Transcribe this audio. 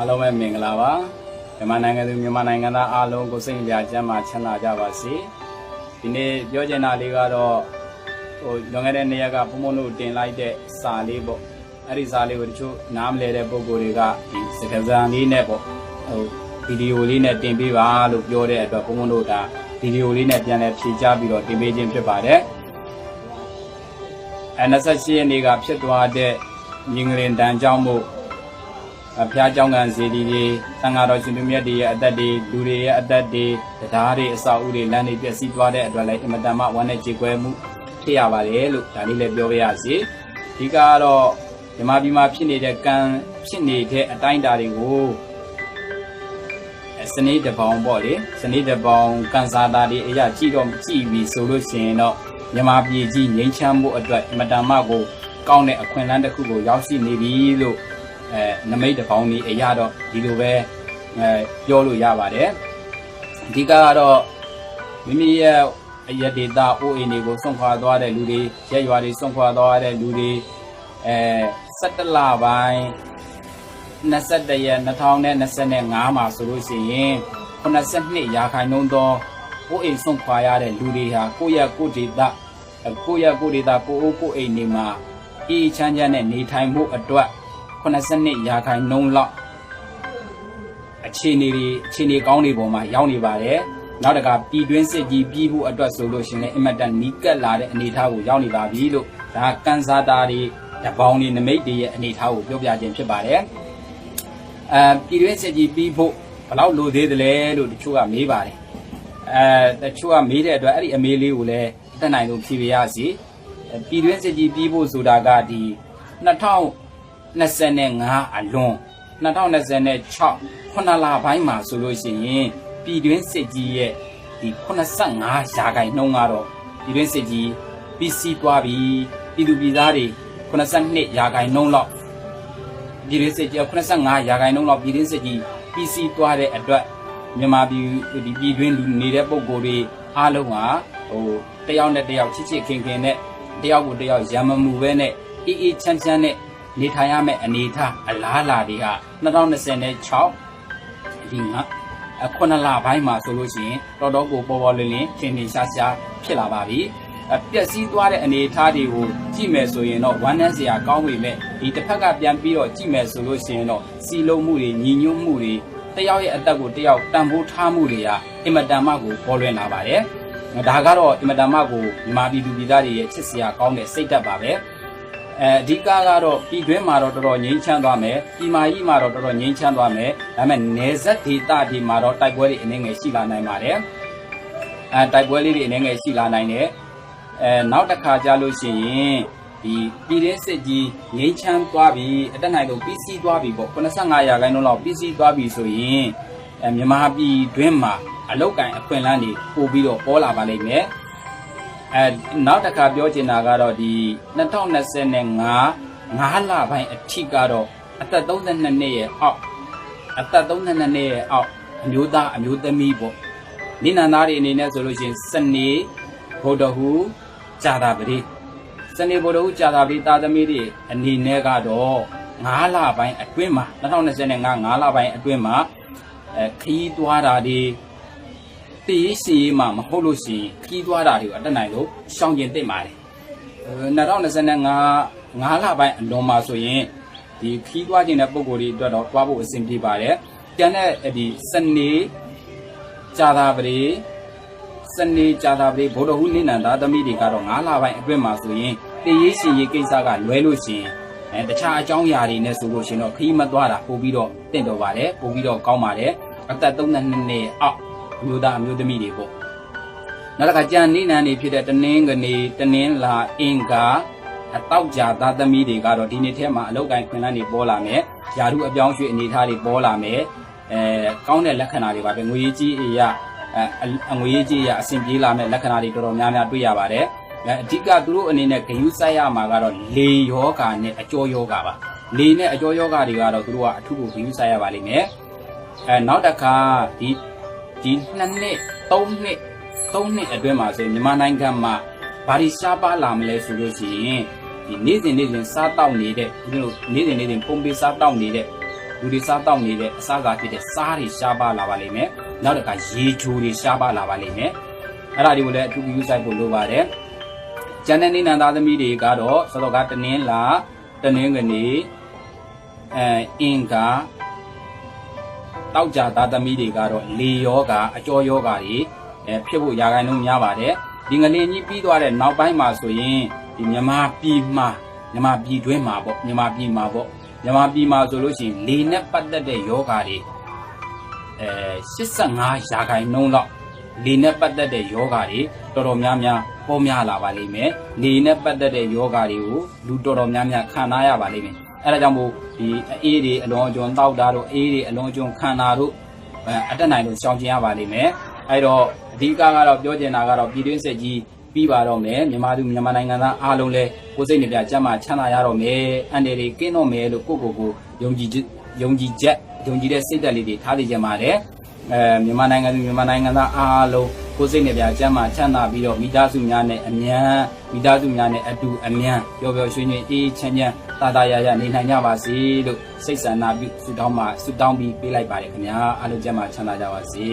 အားလုံးပဲမင်္ဂလာပါမြန်မာနိုင်ငံသူမြန်မာနိုင်ငံသားအားလုံးကိုစိတ်ကြကျမ်းမာချမ်းသာကြပါစေဒီနေ့ပြောချင်တာလေးကတော့ဟိုလွန်ခဲ့တဲ့နေ့ရက်ကဘုံဘုံတို့တင်လိုက်တဲ့စာလေးပေါ့အဲ့ဒီစာလေးကိုတချို့နားမလဲတဲ့ပုံကိုယ်တွေကဒီစကားစံလေးနဲ့ပေါ့ဟိုဗီဒီယိုလေးနဲ့တင်ပေးပါလို့ပြောတဲ့အတွက်ဘုံဘုံတို့ဒါဗီဒီယိုလေးနဲ့ပြန်လဲဖြည့်ချပြီးတော့တင်ပေးခြင်းဖြစ်ပါတယ်အဲ28ရက်နေ့ကဖြစ်သွားတဲ့မြင်းကလေးတန်ကြောင်းမှုအ ဖျားကြောင်းကန်စီတီတွေသံဃာတော်ရှင်သူမြတ်တွေရဲ့အသက်တွေလူတွေရဲ့အသက်တွေတရားတွေအစာအုပ်တွေလမ်းတွေပျက်စီးသွားတဲ့အတွက်လည်းအင်မတန်မှဝမ်းနဲ့ကြေကွဲမှုဖြစ်ရပါတယ်လို့ဒါလေးလည်းပြောပြရစီဒီကတော့မြမပြည်မှာဖြစ်နေတဲ့ကံဖြစ်နေတဲ့အတိုင်းအတာတွေကိုစနေတပေါင်ပေါ့လေစနေတပေါင်ကန်စာသားတွေအရာကြည့်တော့ကြည့်ပြီဆိုလို့ရှိရင်တော့မြမပြည်ကြီးငြိမ်းချမ်းမှုအတွက်အင်မတန်မှကိုကောင်းတဲ့အခွင့်အလမ်းတစ်ခုကိုရောက်ရှိနေပြီလို့ အဲနမိတ်တစ်ပေါင်းนี้အရာတော့ဒီလိုပဲအဲပြောလို့ရပါတယ်အဓိကကတော့မိမိရဲ့အရဒေတာအိုးအိမ်တွေကိုစွန့်ခွာသွားတဲ့လူတွေရက်ရွာတွေစွန့်ခွာသွားတဲ့လူတွေအဲ17လပိုင်း21ရက်2025မှာဆိုလို့ရှိရင်82ရာခိုင်နှုန်းသောအိုးအိမ်စွန့်ခွာရတဲ့လူတွေဟာကိုယ့်ရဲ့ကိုယ်ဒေတာကိုယ့်ရဲ့ကိုယ်ဒေတာကိုယ်အိုးကိုယ်အိမ်တွေမှာအေးချမ်းချမ်းနဲ့နေထိုင်မှုအတွက် 82ရာခိုင်နှုန်းလောက်အခြေအနေတွေအခြေအနေကောင်းတွေပေါ်မှာရောက်နေပါတယ်နောက်တကပြည်တွင်းစစ်ကြီးပြီးဖို့အတွက်ဆိုလို့ရှိရင်လည်းအင်မတန်နီးကပ်လာတဲ့အနေအထားကိုရောက်နေပါပြီလို့ဒါကန်စာတာတွေတပေါင်းတွေနမိတ်တွေရဲ့အနေအထားကိုပြောပြခြင်းဖြစ်ပါတယ်အဲပြည်တွင်းစစ်ကြီးပြီးဖို့ဘယ်လောက်လိုသေးသလဲလို့တချို့ကမေးပါတယ်အဲတချို့ကမေးတဲ့အတွက်အဲ့ဒီအမေးလေးကိုလည်းအသက်နိုင်လို့ဖြေပြရစီပြည်တွင်းစစ်ကြီးပြီးဖို့ဆိုတာကဒီ2000 25အလွန်2026ခုနလပိုင်းမှာဆိုလို့ရှိရင်ပြည်တွင်းစစ်ကြီးရဲ့ဒီ85ရာခိုင်နှုန်းကတော့ပြည်တွင်းစစ်ကြီးပြီးစီးသွားပြီပြည်သူပြည်သားတွေ82ရာခိုင်နှုန်းလောက်ပြည်တွင်းစစ်ကြီး85ရာခိုင်နှုန်းလောက်ပြည်တွင်းစစ်ကြီးပြီးစီးသွားတဲ့အတွက်မြန်မာပြည်ဒီပြည်တွင်းလူနေတဲ့ပုံကိုယ်တွေအားလုံးဟာဟိုတယောက်နဲ့တယောက်ချစ်ချစ်ခင်ခင်နဲ့တယောက်ကိုတယောက်ရံမမှုပဲနဲ့အေးအေးချမ်းချမ်းနဲ့ နေထိုင်ရမယ့်အနေအထားအလားအလာတွေက2026ဒီငါအခုနလပိုင်းမှာဆိုလို့ရှိရင်တော်တော်ကိုပေါ်ပေါ်လင်းလင်းထင်ထင်ရှားရှားဖြစ်လာပါပြီအပျက်စီးသွားတဲ့အနေအထားတွေကိုကြည့်မယ်ဆိုရင်တော့ဝမ်းနည်းစရာကောင်းပေမဲ့ဒီတစ်ဖက်ကပြန်ပြီးတော့ကြည့်မယ်ဆိုလို့ရှိရင်တော့စီလုံးမှုတွေညီညွတ်မှုတွေတယောက်ရဲ့အသက်ကိုတယောက်တန်ဖိုးထားမှုတွေကအင်မတန်မှကိုပေါ်လွင်လာပါတယ်ဒါကတော့အင်မတန်မှကိုမြန်မာပြည်သူပြည်သားတွေရဲ့ချစ်စရာကောင်းတဲ့စိတ်ဓာတ်ပါပဲ အဲအဓိကကတော့ပြည်တွင်းမှာတော့တော်တော်ငြိမ်းချမ်းသွားမယ်ပြည်မာကြီးမှာတော့တော်တော်ငြိမ်းချမ်းသွားမယ်ဒါပေမဲ့နယ်စပ်ဒေသဒီမှာတော့တိုက်ပွဲတွေအနေငယ်ရှိလာနိုင်ပါတယ်အဲတိုက်ပွဲလေးတွေအနေငယ်ရှိလာနိုင်တယ်အဲနောက်တစ်ခါကြာလို့ရှိရင်ဒီပြည်တွင်းစစ်ကြီးငြိမ်းချမ်းသွားပြီအတက်နိုင်လို့ပြီးစီးသွားပြီပေါ့85ရာခိုင်နှုန်းလောက်ပြီးစီးသွားပြီဆိုရင်အဲမြန်မာပြည်တွင်းမှာအလောက်ကန်အခွင့်အလမ်းတွေပို့ပြီးတော့ပေါ်လာပါလိမ့်မယ် အဲနောက်တစ်ခါပြောချင်တာကတော့ဒီ2025 5လပိုင်းအထိကတော့အသက်32နှစ်ရဲ့အောက်အသက်32နှစ်ရဲ့အောက်အမျိုးသားအမျိုးသမီးပေါ့နိနန္သားတွေအနေနဲ့ဆိုလို့ရှိရင်စနေဗုဒ္ဓဟူကြာတာပတိစနေဗုဒ္ဓဟူကြာတာပတိတာသမီးတွေအနေနဲ့ကတော့5လပိုင်းအတွင်းမှာ2025 5လပိုင်းအတွင်းမှာအဲခီးသွားတာတွေ တည်ရှိရေးမှာမဟုတ်လို့ရှိရင်ခီးသွားတာတွေကိုအတက်နိုင်လို့ရှောင်ကျင်သိမ့်ပါတယ်အဲ2025 5လပိုင်းအလွန်မှာဆိုရင်ဒီခီးသွားခြင်းတဲ့ပုံကိုယ်တွေအတွက်တော့တွားဖို့အဆင်ပြေပါတယ်ကျန်တဲ့ဒီစနေကြာတာပရိစနေကြာတာပရိဗုဒ္ဓဟူးနိနန္ဒာသမီးတွေကတော့5လပိုင်းအတွင်းမှာဆိုရင်တည်ရေးရှိရေးကိစ္စကလွဲလို့ရှိရင်အဲတခြားအကြောင်းအရာတွေနဲ့ဆိုလို့ရှိရင်တော့ခီးမသွားတာပို့ပြီးတော့တင့်တော်ပါတယ်ပို့ပြီးတော့ကောင်းပါတယ်အသက်32နှစ်အောက် အမျိုးသားအမျိုးသမီးတွေပေါ့နောက်တစ်ခါကြံနေနန်းနေဖြစ်တဲ့တနင်းကနေတနင်းလာအင်္ဂါအတောက်ကြသားသမီးတွေကတော့ဒီနေ့ထဲမှာအလောက်ကိုင်းခွင်လန်းတွေပေါ်လာမယ်ယာရုအပြောင်းရွှေ့အနေထားတွေပေါ်လာမယ်အဲကောင်းတဲ့လက္ခဏာတွေပါပဲငွေကြီးအရာအဲအငွေကြီးအရာအဆင်ပြေလာမယ့်လက္ခဏာတွေတော်တော်များများတွေ့ရပါတယ်အဲအဓိကသူတို့အနေနဲ့ဂယုစိုက်ရမှာကတော့လေယောဂာနဲ့အကျော်ယောဂါပါလေနဲ့အကျော်ယောဂါတွေကတော့သူတို့ကအထူးကိုဂယုစိုက်ရပါလိမ့်မယ်အဲနောက်တစ်ခါဒီ ဒီနှစ်နှစ်သုံးနှစ်သုံးနှစ်အတွင်းမှာဆိုရင်မြန်မာနိုင်ငံမှာဘာတွေရှားပါလာမလဲဆိုလို့ရှိရင်ဒီနေ့စဉ်နေ့စဉ်စားတောက်နေတဲ့ဒီလိုနေ့စဉ်နေ့စဉ်ပုံပေးစားတောက်နေတဲ့လူတွေစားတောက်နေတဲ့အစားအစာဖြစ်တဲ့စားတွေရှားပါလာပါလိမ့်မယ်နောက်တစ်ခါရေချိုတွေရှားပါလာပါလိမ့်မယ်အဲ့ဒါတွေကိုလည်းအထူးပြုဆိုင်ဖို့လိုပါတယ်ကျန်တဲ့နေနန္သားသမီးတွေကတော့စောတော့ကတနင်းလာတနင်းကနေအဲအင်္ဂါ တောက်ကြသားသမီးတွေကတော့လေယောဂအကျော်ယောဂတွေအဲဖြစ်ဖို့ရာဂိုင်လုံးများပါတယ်ဒီငလင်ကြီးပြီးသွားတဲ့နောက်ပိုင်းမှာဆိုရင်ဒီမြမပြည်မှာမြမပြည်တွင်းမှာပေါ့မြမပြည်မှာပေါ့မြမပြည်မှာဆိုလို့ရှိရင်လေနဲ့ပတ်သက်တဲ့ယောဂတွေအဲ85ရာဂိုင်နှုန်းလောက်လေနဲ့ပတ်သက်တဲ့ယောဂတွေတော်တော်များများပေါ်များလာပါလိမ့်မယ်လေနဲ့ပတ်သက်တဲ့ယောဂတွေကိုလူတော်တော်များများခံစားရပါလိမ့်မယ် အဲဒါကြောင့်မို့ဒီအေးတွေအလွန်အကျွံတောက်တာတို့အေးတွေအလွန်အကျွံခံတာတို့အဲအတက်နိုင်လို့ရှောင်ကျင်ရပါလိမ့်မယ်အဲတော့အဓိကကတော့ပြောချင်တာကတော့ပြည်တွင်းစစ်ကြီးပြီးပါတော့မယ်မြန်မာသူမြန်မာနိုင်ငံသားအားလုံးလည်းကိုယ်စိတ်နှပြချမ်းသာချမ်းသာရတော့မယ်အန်တယ်တွေကင်းတော့မယ်လို့ကိုယ့်ကိုယ်ကိုယုံကြည်ယုံကြည်ချက်ယုံကြည်တဲ့စိတ်ဓာတ်လေးတွေထားသိကြပါတယ် အဲမြန်မာနိုင်ငံသူမြန်မာနိုင်ငံသားအားလုံးကိုယ်စိတ်နှပြချမ်းသာချမ်းသာပြီးတော့မိသားစုများနဲ့အမြန်မိသားစုများနဲ့အတူအမြန်ပျော်ပျော်ရွှင်ရွှင်အေးချမ်းချမ်းတာတာရရနေနိုင်ကြပါစေလို့စိတ်ဆန္ဒပြုဆုတောင်းမှာဆုတောင်းပြီးပေးလိုက်ပါတယ်ခင်ဗျာအားလုံးကျမ်းမာချမ်းသာကြပါစေ